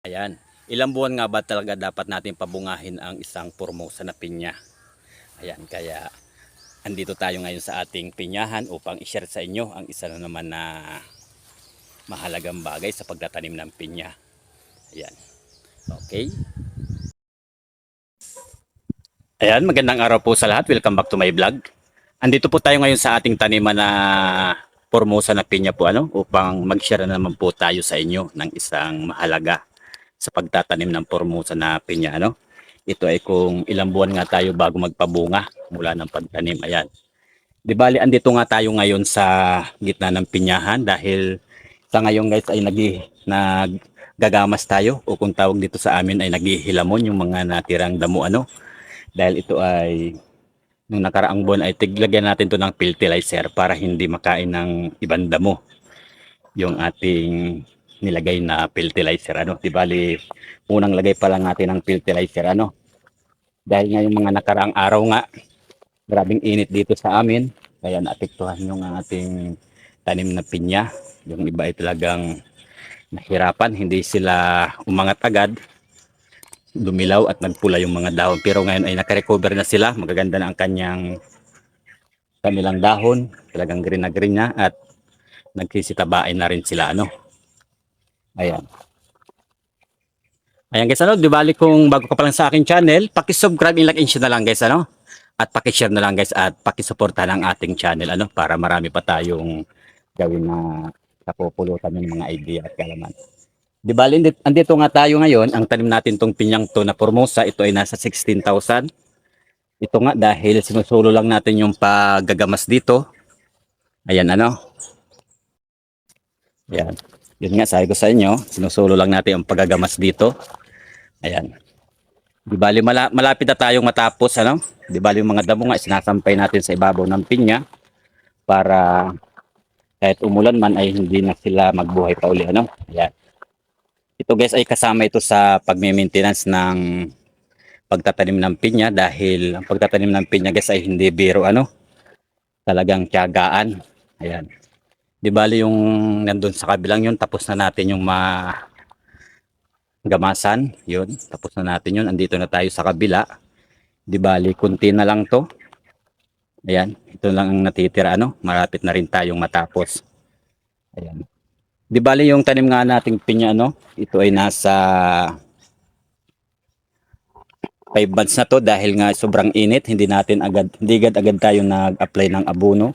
Ayan. Ilang buwan nga ba talaga dapat natin pabungahin ang isang formosa na pinya? Ayan, kaya andito tayo ngayon sa ating pinyahan upang i-share sa inyo ang isa na naman na mahalagang bagay sa pagtatanim ng pinya. Ayan. Okay. Ayan, magandang araw po sa lahat. Welcome back to my vlog. Andito po tayo ngayon sa ating taniman na formosa na pinya po ano upang mag-share na naman po tayo sa inyo ng isang mahalaga sa pagtatanim ng formosa na pinya ano. Ito ay kung ilang buwan nga tayo bago magpabunga mula ng pagtanim. Ayan. Di bali andito nga tayo ngayon sa gitna ng pinyahan dahil sa ngayon guys ay nagi naggagamas tayo o kung tawag dito sa amin ay naghihilamon yung mga natirang damo ano. Dahil ito ay nung nakaraang buwan ay tiglagyan natin to ng fertilizer para hindi makain ng ibang damo yung ating nilagay na fertilizer ano? Di bali unang lagay pa lang natin ng fertilizer ano? Dahil nga yung mga nakaraang araw nga grabing init dito sa amin kaya naapektuhan yung ating tanim na pinya. Yung iba ay talagang nahirapan hindi sila umangat agad dumilaw at nagpula yung mga dahon. Pero ngayon ay nakarecover na sila magaganda na ang kanyang kanilang dahon talagang green na green na at nagsisitabain na rin sila ano ayan ayan guys ano di bali kung bago ka pa lang sa aking channel paki-subscribe and like and share na lang guys ano at paki-share na lang guys at paki-suporta ng ating channel ano para marami pa tayong gawin na kapupulutan ng mga idea at kalaman Di bali, andito, andito nga tayo ngayon, ang tanim natin tong pinyang to na Formosa, ito ay nasa 16,000. Ito nga dahil sinusulo lang natin yung paggagamas dito. Ayan ano. Ayan. Yun nga, sabi ko sa inyo, sinusulo lang natin yung paggagamas dito. Ayan. Di bali, mala, malapit na tayong matapos, ano? Di bali, yung mga damo nga, sinasampay natin sa ibabaw ng pinya para kahit umulan man ay hindi na sila magbuhay pa uli, ano? Ayan. Ito guys ay kasama ito sa pagme-maintenance ng pagtatanim ng pinya dahil ang pagtatanim ng pinya guys ay hindi biro ano talagang tiyagaan ayan di bali yung nandun sa kabilang yun tapos na natin yung ma gamasan yun tapos na natin yun andito na tayo sa kabila. Di bali kunti na lang to. Ayan ito lang ang natitira ano? Malapit na rin tayong matapos. Ayan. Di bali yung tanim nga nating pinya no, ito ay nasa 5 months na to dahil nga sobrang init, hindi natin agad hindi agad agad tayo nag-apply ng abono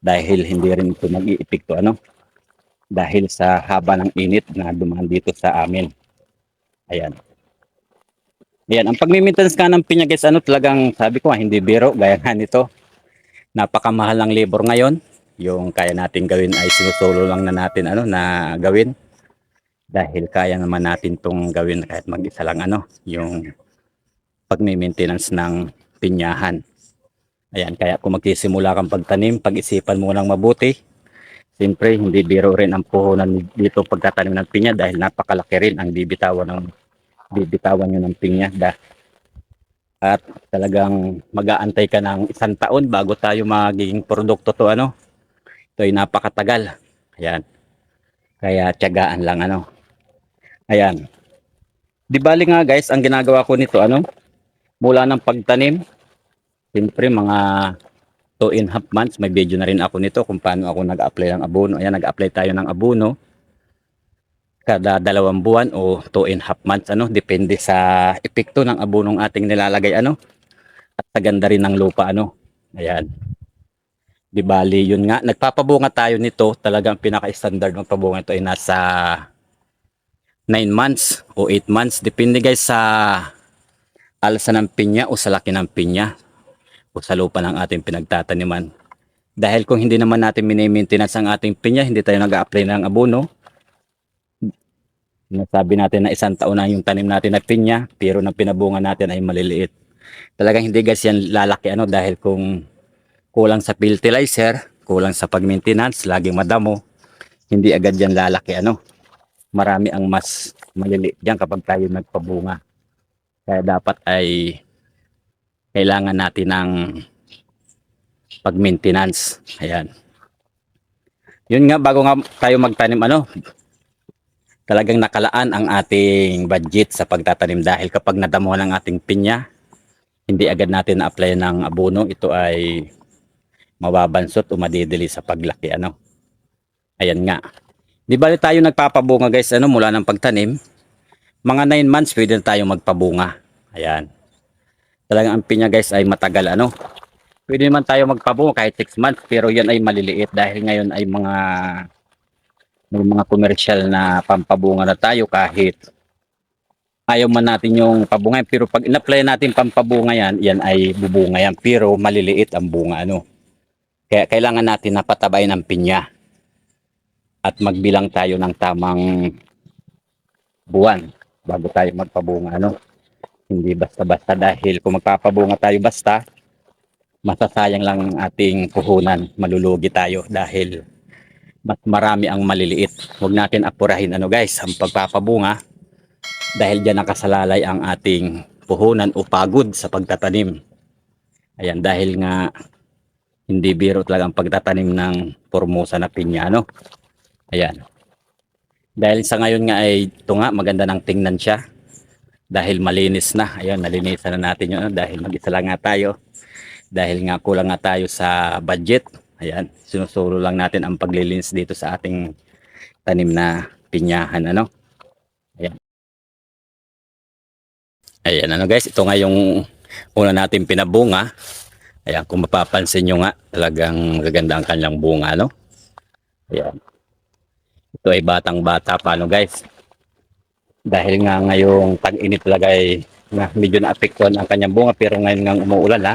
dahil hindi rin ito nag-iepekto ano dahil sa haba ng init na dumaan dito sa amin. Ayan. Ayan, ang pagmi-maintenance ka ng pinya guys, ano talagang sabi ko nga, hindi biro, gaya nga nito. Napakamahal ng labor ngayon yung kaya natin gawin ay sinusulo lang na natin ano na gawin dahil kaya naman natin tong gawin kahit mag-isa lang ano yung pagme-maintenance ng pinyahan ayan kaya kung magsisimula kang pagtanim pag-isipan mo lang mabuti siyempre hindi biro rin ang puhunan dito pagtatanim ng pinya dahil napakalaki rin ang bibitawan ng bibitawan nyo ng pinya da at talagang mag-aantay ka ng isang taon bago tayo magiging produkto to ano ito ay napakatagal. Ayan. Kaya tiyagaan lang ano. Ayan. Di bali nga guys, ang ginagawa ko nito ano, mula ng pagtanim, siyempre mga 2 and half months, may video na rin ako nito kung paano ako nag-apply ng abono. Ayan, nag-apply tayo ng abono kada dalawang buwan o 2 and half months ano, depende sa epekto ng abonong ating nilalagay ano at sa ganda rin ng lupa ano. Ayan. Di bali, yun nga, nagpapabunga tayo nito, talagang pinaka-standard ng pabunga ito ay nasa 9 months o 8 months. Depende guys sa alsa ng pinya o sa laki ng pinya o sa lupa ng ating pinagtataniman. Dahil kung hindi naman natin mini-maintenance ang ating pinya, hindi tayo nag-apply ng abono. Nasabi natin na isang taon na yung tanim natin na pinya, pero na pinabunga natin ay maliliit. Talagang hindi guys yan lalaki ano dahil kung kulang sa fertilizer, kulang sa pag-maintenance, laging madamo, hindi agad yan lalaki ano. Marami ang mas maliliit diyan kapag tayo nagpabunga. Kaya dapat ay kailangan natin ng pag-maintenance. Ayan. Yun nga bago nga tayo magtanim ano, talagang nakalaan ang ating budget sa pagtatanim dahil kapag nadamuhan ang ating pinya, hindi agad natin na-apply ng abono, ito ay mababansot o madidili sa paglaki. Ano? Ayan nga. Di bali tayo nagpapabunga guys ano, mula ng pagtanim. Mga 9 months pwede na tayo magpabunga. Ayan. Talagang ang pinya guys ay matagal ano. Pwede naman tayo magpabunga kahit 6 months pero yan ay maliliit dahil ngayon ay mga may mga commercial na pampabunga na tayo kahit ayaw man natin yung pabunga pero pag in-apply natin pampabunga yan, yan ay bubunga yan pero maliliit ang bunga ano. Kaya kailangan natin na patabayin ang pinya at magbilang tayo ng tamang buwan bago tayo magpabunga ano. Hindi basta-basta dahil kung magpapabunga tayo basta masasayang lang ang ating puhunan, malulugi tayo dahil mas marami ang maliliit. Huwag natin apurahin ano guys, ang pagpapabunga dahil diyan nakasalalay ang ating puhunan o pagod sa pagtatanim. Ayan, dahil nga hindi biro talaga ang pagtatanim ng formosa na pinya, no? Ayan. Dahil sa ngayon nga ay ito nga, maganda ng tingnan siya. Dahil malinis na. Ayan, nalinisan na natin yun. Dahil mag-isa lang nga tayo. Dahil nga kulang nga tayo sa budget. Ayan, sinusulo lang natin ang paglilinis dito sa ating tanim na pinyahan, ano? Ayan. Ayan, ano guys, ito nga yung una natin pinabunga. Ayan, kung mapapansin nyo nga, talagang gaganda ang kanyang bunga, no? Ayan. Ito ay batang-bata pa, no guys? Dahil nga ngayong tag-init talaga ay na medyo naapektuhan ang kanyang bunga pero ngayon nga umuulan ha.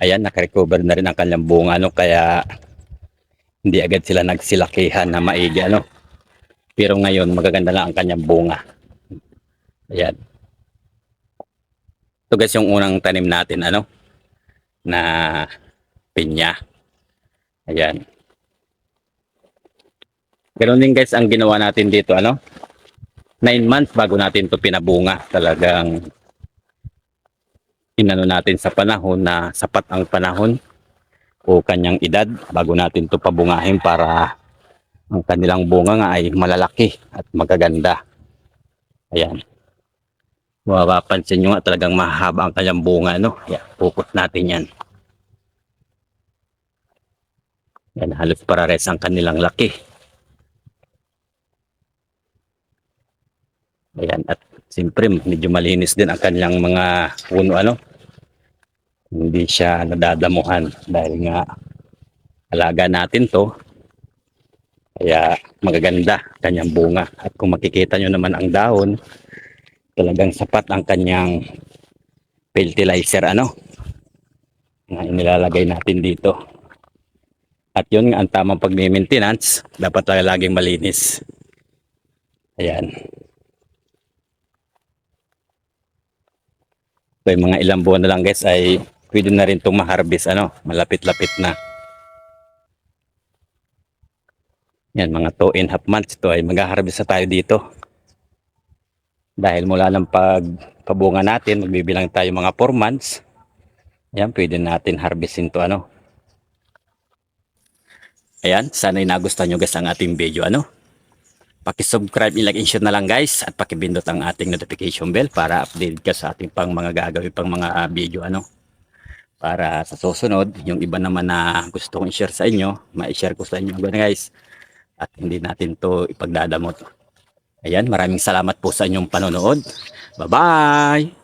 Ayan, nakarecover na rin ang kanyang bunga, no? Kaya hindi agad sila nagsilakihan na maigi, ano? Pero ngayon, magaganda lang ang kanyang bunga. Ayan. Ito guys yung unang tanim natin, ano? Na pinya. Ayan. Ganun din guys ang ginawa natin dito, ano? 9 months bago natin to pinabunga. Talagang inano natin sa panahon na sapat ang panahon o kanyang edad bago natin to pabungahin para ang kanilang bunga nga ay malalaki at magaganda. Ayan. Mapapansin nyo nga talagang mahaba ang kanyang bunga, no? Ayan, focus natin yan. Yan, halos parares ang kanilang laki. Ayan, at siyempre medyo malinis din ang kanilang mga puno, ano? Hindi siya nadadamuhan dahil nga alaga natin to. Kaya magaganda kanyang bunga. At kung makikita nyo naman ang dahon, talagang sapat ang kanyang fertilizer ano na inilalagay natin dito at yun nga ang tamang pag-maintenance dapat laging malinis ayan so mga ilang buwan na lang guys ay pwede na rin itong ma-harvest ano malapit-lapit na yan mga 2 and half months ito ay mag-harvest na tayo dito dahil mula ng pagpabunga natin, magbibilang tayo mga 4 months. Ayan, pwede natin harvestin to ano. Ayan, sana'y nagustuhan nyo guys ang ating video ano. Pakisubscribe, like and share na lang guys at pakibindot ang ating notification bell para update ka sa ating pang mga gagawin pang mga ah, video ano. Para sa susunod, yung iba naman na gusto kong i-share sa inyo, ma-share ko sa inyo guys. At hindi natin to ipagdadamot. Ayan, maraming salamat po sa inyong panonood. Bye-bye!